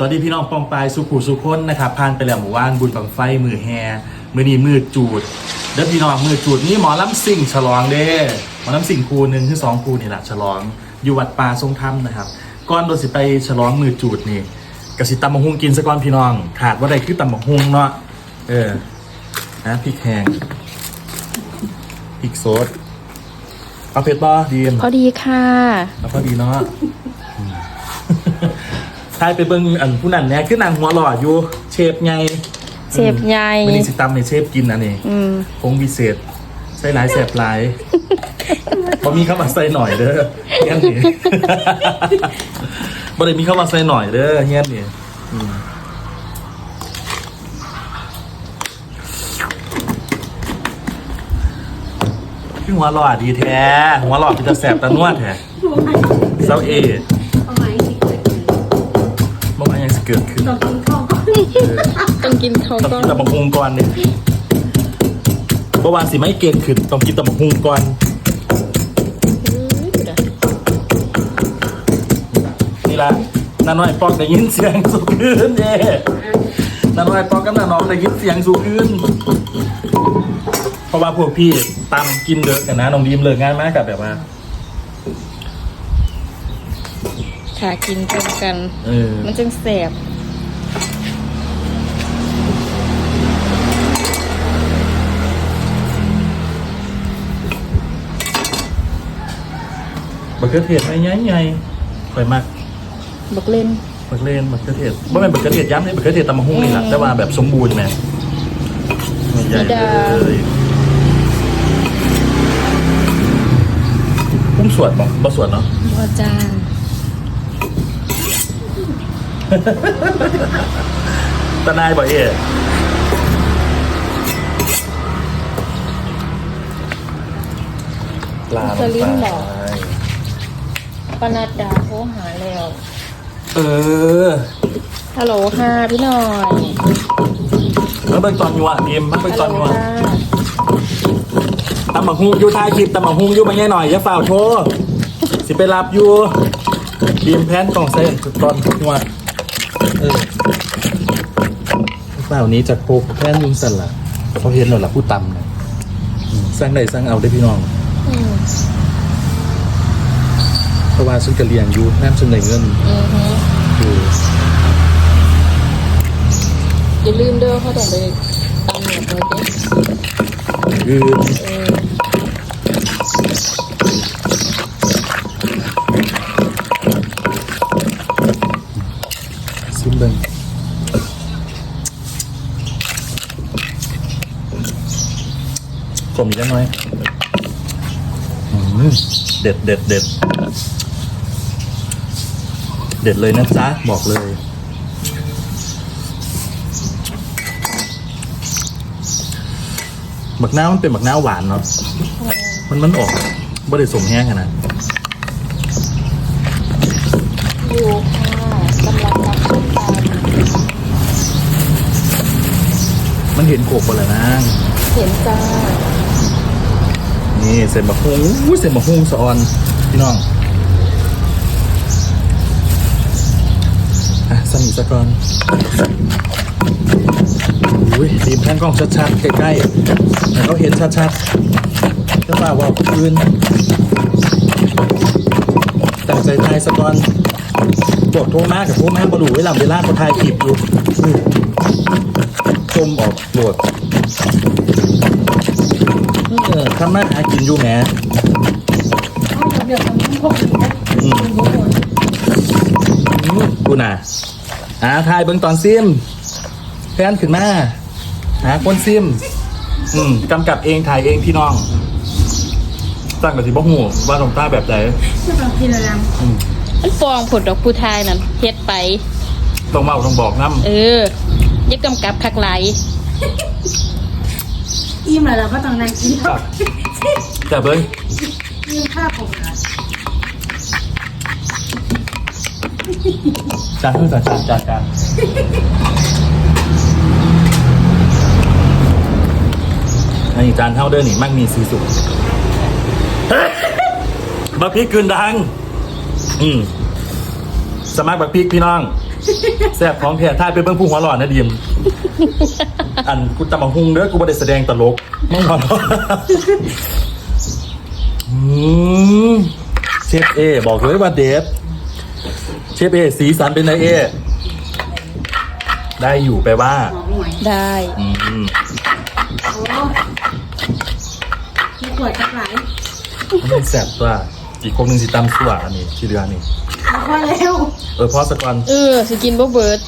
สวัสดีพี่น้องปองปายสุขุสุคนนะครับผ่านไปแล้วหมู่ว่านบุญบังไฟมือแฮมือนี้มือจูดเด้อพี่น้องมือจูดนี่หมอลำสิ่งฉลองเด้หมอลำสิ่งครูหนึ่งคือสองครูนี่แหละฉลอง อยู่วัดป่าทรงธรรมนะครับก่อนโดนสิไปฉลองมือจูดนี่กสิตำมะฮุงกินซะก่อนพี่น้องขาดว่าใดคือตำมะฮุงเนาะเออนะพริกแห้งพริกสดเอาเผ็ดป่ะดีมพอดีค่ะแล้วก็ดีเนาะอืม ทายไปเบิ่งอันผู้นั้นเนี่ยคือนางหัวหล่ออยู่เชฟไงเชฟใหญ่ไม่ได้สิตำในเชฟกินอันนี้อืมคงพิเศษใส่หลายแสบหลายพอมีเข้ามาใส่หน่อยเด้อเงี้ยนี่บ่ได้มีเข้ามาใส่หน่อยเด้อเงี้ยนี่อืมคือหัวหล่อดีแท้หัวหล่อเป็นจะแสบตะนวดแท้เซาเอ เกิดขึ้นต้องกินข้าวก่อนต้องกินเขาวต้องก็กินตะบักฮุงก่อนเนี่ยเมื่อวานสิไม่เก่งขึ้นต้องกินตะบักฮุงก่อนนี่ละน้าน้อยปอกได้ยินเสียงสูงขึ้นเย่น้าน้อยปอกกับน้าน้องได้ยินเสียงสูงขึ้น เพราะว่าพวกพี่ตามกินเยอะกันนะน้องดีมเลิกงานมากกับแบบว่า ค่ะกินตรงกัน เออมันจึงแสบบักเขือเทศไม่ใหญ่ใหญ่ๆค่อยมากบักเล่นบักเลนบักเขือเทศไม่เป็นบักเขือเทศย้ำเลยบักเขือเทศตำมะฮุ่งนี่แหละแต่ว่าแบบสมบูรณ์แหมใหญ่เลยพุ่มสวดบอกบ่สวดเนาะบัวจาน ตานายบอกเอ๋ปลาลงไปปนัดดาโทรหาแล้ว เออ ฮัลโหลค่ะพี่หน่อยแล้วเป็นตอนยัวเอ็มมันเป็นฮัลตโหอนลยัวค่ะตำบักฮุงอยู่ท้ายคลิปตำบักฮุงอยู่มาแง่หน่อยอย่าฝ่าวโทรสิไปรับอยู่ทีมแพนกล่องเส้นตอนยัว เออฝ่าวนี้จากโคกแพนยุงสันล่ะเขาเห็นแล้วล่ะผู้ตำเนี่ยอืมสร้างได้สร้างเอาได้พี่น้อง อืมเพราะว่าฉันกะเลียงอยู่น้ำฉันได้เงินอือฮึคืออย่าลืมเด้อเขาต้องไปตามเหนียบเลยเด้คือ เออ เบิงผมอีกได้ไหมอืมเด็ดเด็ดเด็ดเด็ดเลยนะจ๊ะ บอกเลย บักน้ามันเป็นบักน้าหวานเนาะมันมันออกบ่ได้สมแห้งขนาดอยู่ เห็นโขกไปแล้วนะำเห็นจ้า นี่เส้นบะฮุงอุ้ยเส้นบะฮุงสะออนพี่น้องอะสนิทสะก่อนอุ้ยตีมแท่งกล้องชัดๆ ใกล้ๆให้เขาเห็นชัดๆจะมาว่าคืนแต่งใจทายสะก่อนบอกโทรมากับโทรมาบดูเวลาเวลาเขาทายคลิปอยู่ อื้อชมออกโหลดเออทำมาหากินอยู่แหมเอาเดี๋ยวทำน้ำพกอีกนะอืมโอ้โหอืมกูน่ะอ่าทายเบิ่งตอนซิมแฟนขึ้นมาหาคนซิม อืมกำกับเองถ่ายเองพี่น้องตั้งกับสิบ่หูว่าตรงตาแบบไหนจะต้องกินอะไรอืมมันฟองผดดอกผู้ทายนั่นเฮ็ดไป ต้องเมาต้องบอกน้เอออ ยึดกำกับคักไหลายอิ่มแล้วเราก็ต้องนั่งกินำจับจับเลยอิ่มข้าวผมนะจานเพื่อนจานจานจานจานอันนี้จานเท่าเดิมนี่มั่งมีสีสุกบักพริกกึนดัง อืมสมัครบักพริกพี่น้อง แซ่บของแท้ถ้าเป็นเบิ่งผู้หัวหลอนนะดิมอันกูตำบังฮุงเด้อกูบ่ได้แสดงตลกมึงหัวหลอนอืมเชฟเอ บอกเลยว่าเดฟเชฟเอ สีสันเป็นไงเอ ได้อยู่ไปลว่าหอมหน่วยได้ อืมโอ้มีขวดกระไหล มันแซ่บตัว อีกคนหนึ่งสิตำสั่วอันนี้ที่เรือนี่แล้วพอแล้วเออพอสักวัน เออ สิกินบ่เบิร์ด